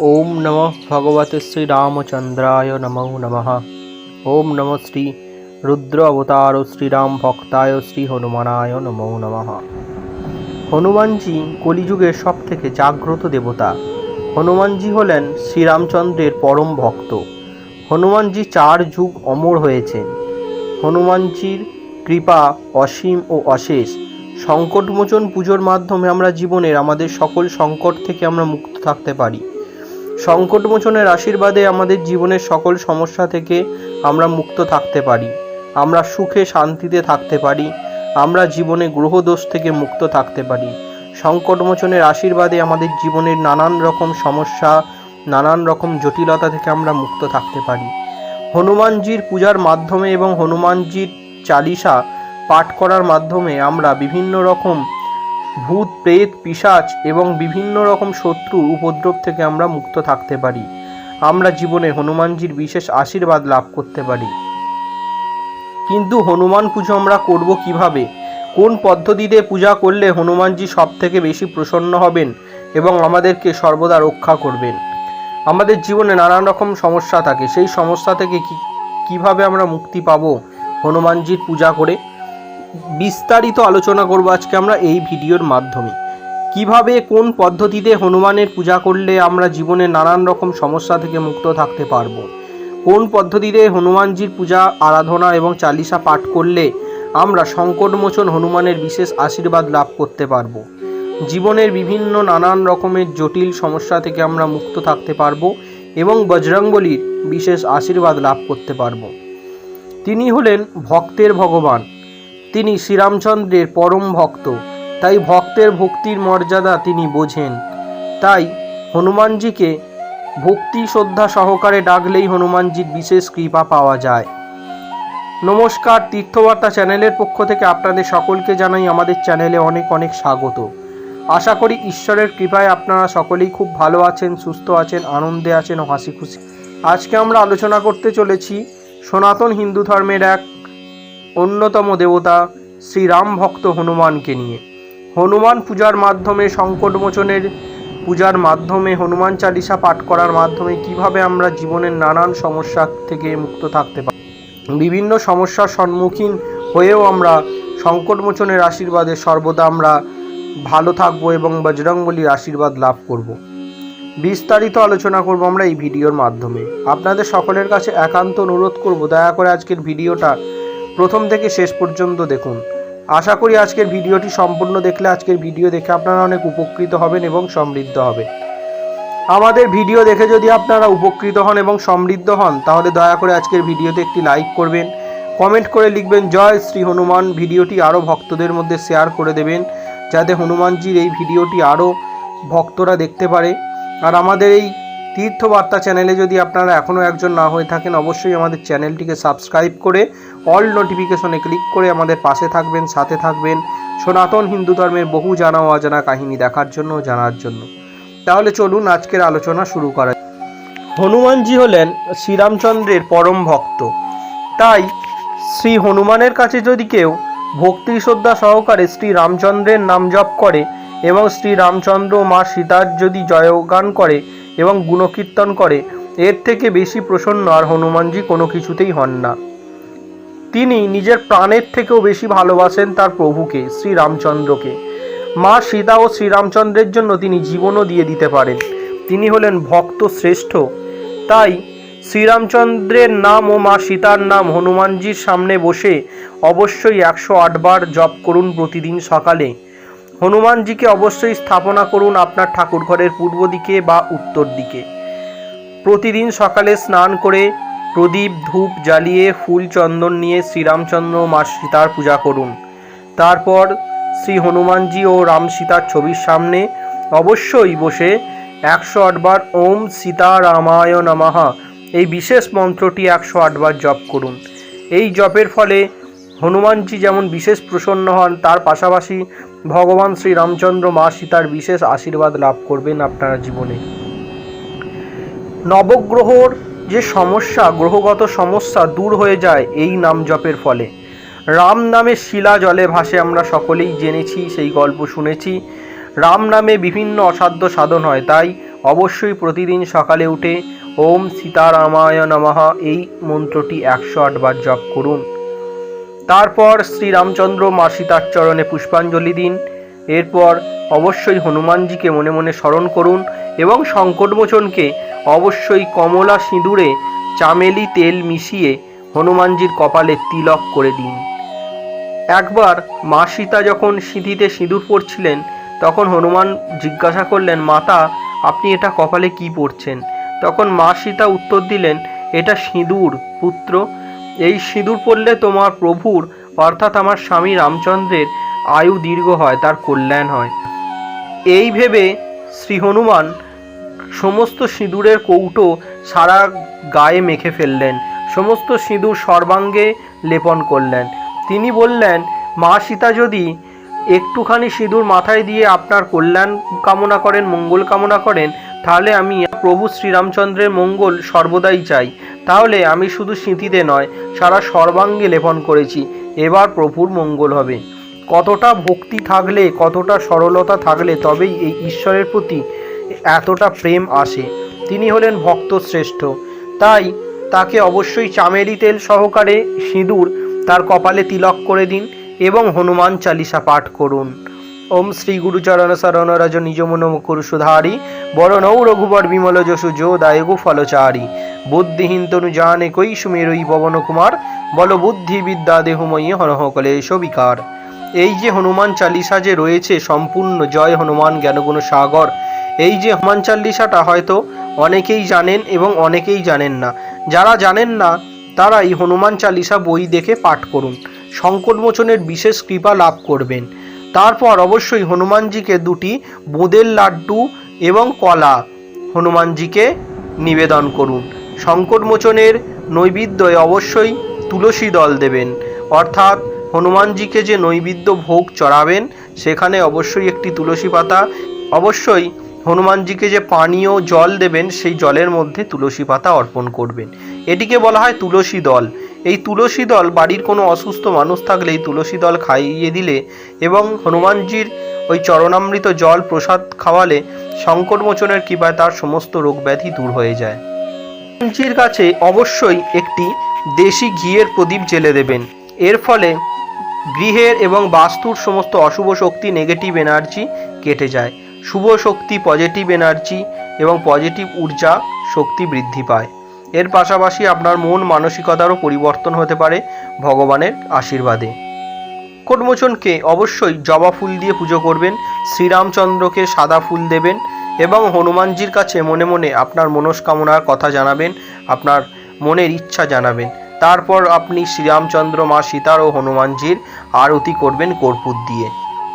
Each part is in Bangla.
ওম নম ভগবতে শ্রী রামচন্দ্রায় নমো নমঃ। ওম নম শ্রী রুদ্র অবতার শ্রীরাম ভক্তায় শ্রী হনুমানায় নমো নমঃ। হনুমানজি কলিযুগের সব থেকে জাগ্রত দেবতা। হনুমানজি হলেন শ্রীরামচন্দ্রের পরম ভক্ত। হনুমানজি চার যুগ অমর হয়েছেন। হনুমানজির কৃপা অসীম ও অশেষ। সংকটমোচন পুজোর মাধ্যমে আমরা জীবনের আমাদের সকল সংকট থেকে আমরা মুক্ত থাকতে পারি। সংকটমোচনের আশীর্বাদে আমাদের জীবনের সকল সমস্যা থেকে আমরা মুক্ত থাকতে পারি। আমরা সুখে শান্তিতে থাকতে পারি। আমরা জীবনে গ্রহদোষ থেকে মুক্ত থাকতে পারি। সংকটমোচনের আশীর্বাদে আমাদের জীবনের নানান রকম সমস্যা, নানান রকম জটিলতা থেকে আমরা মুক্ত থাকতে পারি। হনুমানজির পূজার মাধ্যমে এবং হনুমানজির চালিসা পাঠ করার মাধ্যমে আমরা বিভিন্ন রকম ভূত, প্রেত, পিশাচ এবং বিভিন্ন রকম শত্রু উপদ্রব থেকে আমরা মুক্ত থাকতে পারি। আমরা জীবনে হনুমানজির বিশেষ আশীর্বাদ লাভ করতে পারি। কিন্তু হনুমান পুজো আমরা করব কীভাবে? কোন পদ্ধতিতে পূজা করলে হনুমানজি সব থেকে বেশি প্রসন্ন হবেন এবং আমাদেরকে সর্বদা রক্ষা করবেন? আমাদের জীবনে নানান রকম সমস্যা থাকে। সেই সমস্যা থেকে কীভাবে আমরা মুক্তি পাবো হনুমানজির পূজা করে? বিস্তারিত আলোচনা করব আজকে আমরা এই ভিডিওর মাধ্যমে। কীভাবে, কোন পদ্ধতিতে হনুমানের পূজা করলে আমরা জীবনে নানান রকম সমস্যা থেকে মুক্ত থাকতে পারব? কোন পদ্ধতিতে হনুমানজির পূজা, আরাধনা এবং চালিসা পাঠ করলে আমরা সংকটমোচন হনুমানের বিশেষ আশীর্বাদ লাভ করতে পারব? জীবনের বিভিন্ন নানান রকমের জটিল সমস্যা থেকে আমরা মুক্ত থাকতে পারব এবং বজরংবলির বিশেষ আশীর্বাদ লাভ করতে পারব। তিনি হলেন ভক্তের ভগবান। তিনি শ্রীরামচন্দ্রের পরম ভক্ত, তাই ভক্তের ভক্তির মর্যাদা তিনি বোঝেন। তাই হনুমানজিকে ভক্তি শ্রদ্ধা সহকারে ডাকলেই হনুমানজির বিশেষ কৃপা পাওয়া যায়। নমস্কার, তীর্থবার্তা চ্যানেলের পক্ষ থেকে আপনাদের সকলকে জানাই আমাদের চ্যানেলে অনেক অনেক স্বাগত। আশা করি ঈশ্বরের কৃপায় আপনারা সকলেই খুব ভালো আছেন, সুস্থ আছেন, আনন্দে আছেন ও হাসি খুশি। আজকে আমরা আলোচনা করতে চলেছি সনাতন হিন্দু ধর্মের এক অন্যতম দেবতা শ্রীরাম ভক্ত হনুমানকে নিয়ে। হনুমান পূজার মাধ্যমে সংকটমোচনের পূজার মাধ্যমে হনুমান চালিসা পাঠ করার মাধ্যমে কীভাবে আমরা জীবনের নানান সমস্যা থেকে মুক্ত থাকতে পারি? বিভিন্ন সমস্যার সম্মুখীন হয়েও আমরা সংকটমোচনের আশীর্বাদে সর্বদা আমরা ভালো থাকব এবং বজরংবলির আশীর্বাদ লাভ করব। বিস্তারিত আলোচনা করব আমরা এই ভিডিওর মাধ্যমে। আপনাদের সকলের কাছে একান্ত অনুরোধ করব, দয়া করে আজকের ভিডিওটা প্রথম থেকে শেষ পর্যন্ত দেখুন। আশা করি আজকের ভিডিওটি সম্পূর্ণ দেখলে আজকের ভিডিও দেখে আপনারা অনেক উপকৃত হবেন এবং সমৃদ্ধ হবেন। আমাদের ভিডিও দেখে যদি আপনারা উপকৃত হন এবং সমৃদ্ধ হন, তাহলে দয়া করে আজকের ভিডিওতে একটি লাইক করবেন। কমেন্ট করে লিখবেন, জয় শ্রী হনুমান। ভিডিওটি আরও ভক্তদের মধ্যে শেয়ার করে দেবেন, যাতে হনুমানজির এই ভিডিওটি আরও ভক্তরা দেখতে পারে। আর আমাদের এই তীর্থবার্তা চ্যানেলে যদি আপনারা এখনও একজন না হয়ে থাকেন, অবশ্যই আমাদের চ্যানেলটিকে সাবস্ক্রাইব করে অল নোটিফিকেশনে ক্লিক করে আমাদের পাশে থাকবেন, সাথে থাকবেন। সনাতন হিন্দু ধর্মের বহু জানা ও অজানা কাহিনী দেখার জন্য, জানার জন্য। তাহলে চলুন আজকের আলোচনা শুরু করা। হনুমানজি হলেন শ্রীরামচন্দ্রের পরম ভক্ত। তাই শ্রী হনুমানের কাছে যদি কেউ ভক্তি শ্রদ্ধা সহকারে শ্রী রামচন্দ্রের নাম জপ করে এবং শ্রী রামচন্দ্র মা সীতার যদি জয়গান করে এবং গুণকীর্তন করে, এর থেকে বেশি প্রসন্ন আর হনুমানজি কোনো কিছুতেই হন না। তিনি নিজের প্রাণের থেকেও বেশি ভালোবাসেন তার প্রভুকে, শ্রীরামচন্দ্রকে। মা সীতা ও শ্রীরামচন্দ্রের জন্য তিনি জীবনও দিয়ে দিতে পারেন। তিনি হলেন ভক্ত শ্রেষ্ঠ। তাই শ্রীরামচন্দ্রের নাম ও মা সীতার নাম হনুমানজির সামনে বসে অবশ্যই একশো আটবার জপ করুন প্রতিদিন সকালে। হনুমানজিকে অবশ্যই স্থাপনা করুন আপনার ঠাকুর ঘরের পূর্ব দিকে বা উত্তর দিকে। প্রতিদিন সকালে স্নান করে প্রদীপ, ধূপ জ্বালিয়ে ফুল চন্দন নিয়ে শ্রীরামচন্দ্র মা সীতার পূজা করুন। তারপর শ্রী হনুমানজি ও রাম সীতার ছবির সামনে অবশ্যই বসে একশো আটবার ওম সীতা রামায় নমঃ। এই বিশেষ মন্ত্রটি একশো আটবার জপ করুন। এই জপের ফলে হনুমানজি যেমন বিশেষ প্রসন্ন হন, তার পাশাপাশি ভগবান শ্রী রামচন্দ্র মা সীতার বিশেষ আশীর্বাদ লাভ করবেন আপনারা জীবনে। নবগ্রহর যে সমস্যা, গ্রহগত সমস্যা দূর হয়ে যায় এই নাম জপের ফলে। রাম নামে শিলা জলে ভাসে আমরা সকলেই জেনেছি, সেই গল্প শুনেছি। রাম নামে বিভিন্ন অসাধ্য সাধন হয়, তাই অবশ্যই প্রতিদিন সকালে উঠে ওম সীতারামায় নমঃ, এই মন্ত্রটি একশো আটবার জপ করুন। তারপর শ্রীরামচন্দ্র মা সীতার চরণে পুষ্পাঞ্জলি দিন। এরপর অবশ্যই হনুমানজিকে মনে মনে স্মরণ করুন এবং সংকটমোচনকে অবশ্যই কমলা সিঁদুরে চামেলি তেল মিশিয়ে হনুমানজির কপালে তিলক করে দিন। একবার মা সীতা যখন সিঁথিতে সিঁদুর পরছিলেন, তখন হনুমান জিজ্ঞাসা করলেন, মাতা, আপনি এটা কপালে কি পড়ছেন তখন মা সীতা উত্তর দিলেন, এটা সিঁদুর, পুত্র। এই সিঁদুর পড়লে তোমার প্রভুর, অর্থাৎ আমার স্বামী রামচন্দ্রের, আয়ু দীর্ঘ হয়, তার কল্যাণ হয়। এই ভেবে শ্রী হনুমান সমস্ত সিঁদুরের কৌটো সারা গায়ে মেখে ফেললেন। সমস্ত সিঁদুর সর্বাঙ্গে লেপন করলেন। তিনি বললেন, মা সীতা যদি একটুখানি সিঁদুর মাথায় দিয়ে আপনার কল্যাণ কামনা করেন, মঙ্গল কামনা করেন, তাহলে আমি প্রভু শ্রীরামচন্দ্রের মঙ্গল সর্বদাই চাই। তাহলে আমি শুধু স্মৃতিতে নয়, সারা সর্বাঙ্গে লেপন করেছি। এবার প্রভুর মঙ্গল হবে। কতটা ভক্তি থাকলে, কতটা সরলতা থাকলে তবেই এই ঈশ্বরের প্রতি এতটা প্রেম আসে। তিনি হলেন ভক্ত শ্রেষ্ঠ। তাই তাকে অবশ্যই চামেলি তেল সহকারে সিঁদুর তার কপালে তিলক করে দিন এবং হনুমান চালিসা পাঠ করুন। ওম শ্রী গুরুচরণ শরণ রজ নিজ মন বরণৌ রঘুবর বিমল যশু যো দায়গু ফলচারি। বুদ্ধিহীন তনু জানে কই সুমেরই পবন কুমার। বল বুদ্ধি বিদ্যা দেহময়ী হনহ কলেশ বিকার এই যে হনুমান চালিসা যে রয়েছে, সম্পূর্ণ জয় হনুমান জ্ঞানগুণ সাগর। এই যে হনুমান চাল্লিশাটা হয়তো অনেকেই জানেন এবং অনেকেই জানেন না। যারা জানেন না তারা এই হনুমান চালিসা বই দেখে পাঠ করুন। সংকটমোচনের বিশেষ কৃপা লাভ করবেন। তারপর অবশ্যই হনুমানজিকে দুটি বোঁদের লাড্ডু এবং কলা হনুমানজিকে নিবেদন করুন। সংকটমোচনের নৈবেদ্যে অবশ্যই তুলসী দল দেবেন। অর্থাৎ হনুমানজিকে যে নৈবেদ্য ভোগ চড়াবেন, সেখানে অবশ্যই একটি তুলসী পাতা। অবশ্যই হনুমানজিকে যে পানীয় জল দেবেন, সেই জলের মধ্যে তুলসী পাতা অর্পণ করবেন। এটিকে বলা হয় তুলসী দল। এই তুলসী দল বাড়ির কোনো অসুস্থ মানুষ থাকলে এই তুলসী দল খাইয়ে দিলে এবং হনুমানজির ওই চরণামৃত জল প্রসাদ খাওয়ালে সংকটমোচনের কৃপায় তার সমস্ত রোগ ব্যাধি দূর হয়ে যায়। হনুমানজির কাছে অবশ্যই একটি দেশি ঘিয়ের প্রদীপ জেলে দেবেন। এর ফলে গৃহের এবং বাস্তুর সমস্ত অশুভ শক্তি নেগেটিভ এনার্জি কেটে যায়। শুভ শক্তি পজিটিভ এনার্জি এবং পজিটিভ ঊর্জা শক্তি বৃদ্ধি পায়। এর পাশাপাশি আপনার মন মানসিকতারও পরিবর্তন হতে পারে ভগবানের আশীর্বাদে। কোটমোচনকে অবশ্যই জবা ফুল দিয়ে পুজো করবেন। শ্রীরামচন্দ্রকে সাদা ফুল দেবেন। এবং হনুমানজির কাছে মনে মনে আপনার মনস্কামনার কথা জানাবেন, আপনার মনের ইচ্ছা জানাবেন। তারপর আপনি শ্রীরামচন্দ্র মা সীতার ও হনুমানজির আরতি করবেন কর্পূর দিয়ে।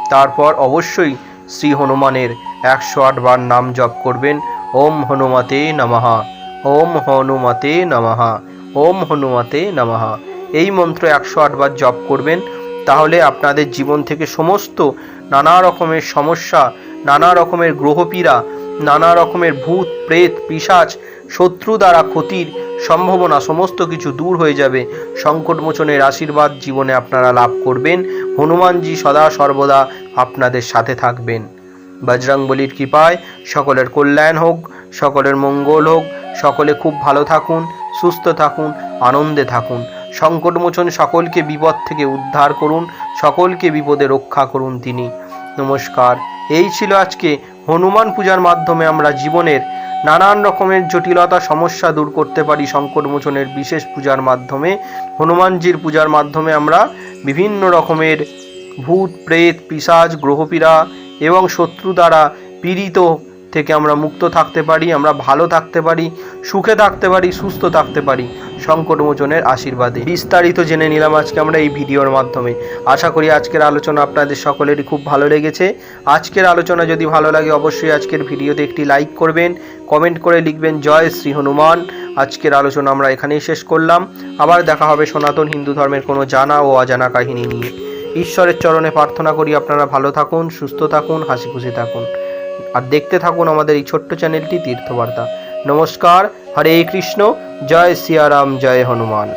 তারপর অবশ্যই শ্রী হনুমানের একশো আটবার নাম জপ করবেন, ওম হনুমতে নমঃ, ওম হনুমতে নমঃ, ওম হনুমতে নমঃ। এই মন্ত্র একশো আটবার জপ করবেন, তাহলে আপনাদের জীবন থেকে সমস্ত নানা রকমের সমস্যা নানা রকমের গ্রহপীড়া, নানা রকমের ভূত, প্রেত, পিশাচ, শত্রু দ্বারা ক্ষতির সম্ভাবনা সমস্ত কিছু দূর হয়ে যাবে। সংকটমোচনের আশীর্বাদ জীবনে আপনারা লাভ করবেন। হনুমানজি সদা সর্বদা আপনাদের সাথে থাকবেন। বজরংবলির কৃপায় সকলের কল্যাণ হোক, সকলের মঙ্গল হোক, সকলে খুব ভালো থাকুন, সুস্থ থাকুন, আনন্দে থাকুন। সংকটমোচন সকলকে বিপদ থেকে উদ্ধার করুন, সকলকে বিপদে রক্ষা করুন তিনি। নমস্কার। এই ছিল আজকে হনুমান পূজার মাধ্যমে আমরা জীবনের নানান রকমের জটিলতা, সমস্যা দূর করতে পারি সংকটমোচনের বিশেষ পূজার মাধ্যমে। হনুমানজির পূজার মাধ্যমে আমরা বিভিন্ন রকমের ভূত, প্রেত পিসাজ গ্রহপীড়া এবং শত্রু দ্বারা পীড়িত থেকে আমরা মুক্ত থাকতে পারি, আমরা ভালো থাকতে পারি, সুখে থাকতে পারি, সুস্থ থাকতে পারি সংকটমোচনের আশীর্বাদে। বিস্তারিত জেনে নিলাম আজকে আমরা এই ভিডিওর মাধ্যমে। আশা করি আজকের আলোচনা আপনাদের সকলেরই খুব ভালো লেগেছে। আজকের আলোচনা যদি ভালো লাগে, অবশ্যই আজকের ভিডিওতে একটি লাইক করবেন, কমেন্ট করে লিখবেন, জয় শ্রী হনুমান। আজকের আলোচনা আমরা এখানেই শেষ করলাম। আবার দেখা হবে সনাতন হিন্দু ধর্মের কোনো জানা ও অজানা কাহিনী নিয়ে। ঈশ্বরের চরণে প্রার্থনা করি আপনারা ভালো থাকুন, সুস্থ থাকুন, হাসি খুশি থাকুন। আর দেখতে থাকুন আমাদের এই ছোট্ট চ্যানেলটি তীর্থবার্তা। নমস্কার, হরে কৃষ্ণ, জয় সিয়ারাম, জয় হনুমান।